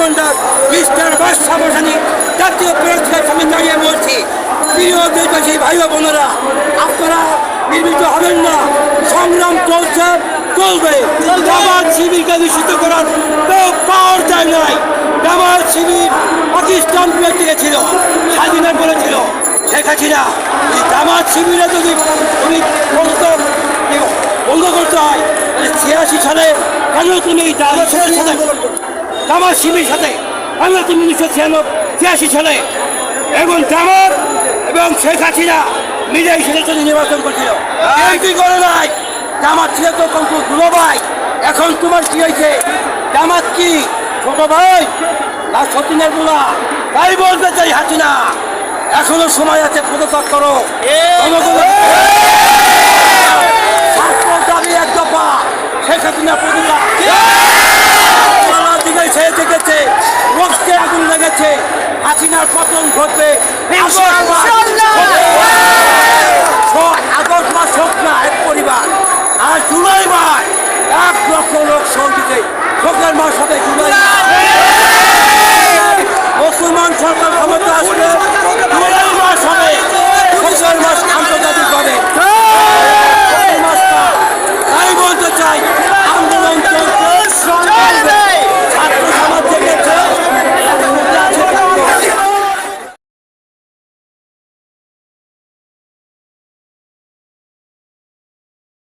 Commander mister বাদশাহ জাতীয় পুরস্কার আমি দাঁড়িয়ে বলছি। প্রিয় দেশবাসী ভাই ও বোনেরা, আপনারা নির্মিত হবেন না। সংগ্রাম চলছে, চলবে। জামাত শিবিরকে দূষিত করার কেউ পাওয়ার যায় নাই। জামাত শিবির পাকিস্তান থেকে ছিল, স্বাধীনতা বলেছিল শেখ হাসিনা জামাত শিবিরে যদি তুমি বন্ধ করতে হয় ছিয়াশি সালে কেন তুমি সাথে জামাত শিবির সাথে তুমি উনিশশো ছিয়াশি সালে এবং জামাত এবং শেখ হাসিনা নিজেই সেটা জন্য নির্বাচন করছিল। কি করে নাই? জামাত ছিল তো কিন্তু দুলো ভাই। এখন তোমার কি হয়েছে? জামাত কি? ছোট ভাই? না সতীনেরগুলা তাই বলতে চাই হাসিনা। এখনও সময় আছে পদত্যাগ করো। লেগেছে হাসিনার পতন ঘটবে। আগস্ট মাস হোক না এক পরিবার। আর জুলাই মাস। এক লক্ষ লোক সঙ্গীতে শোকের মাস হবে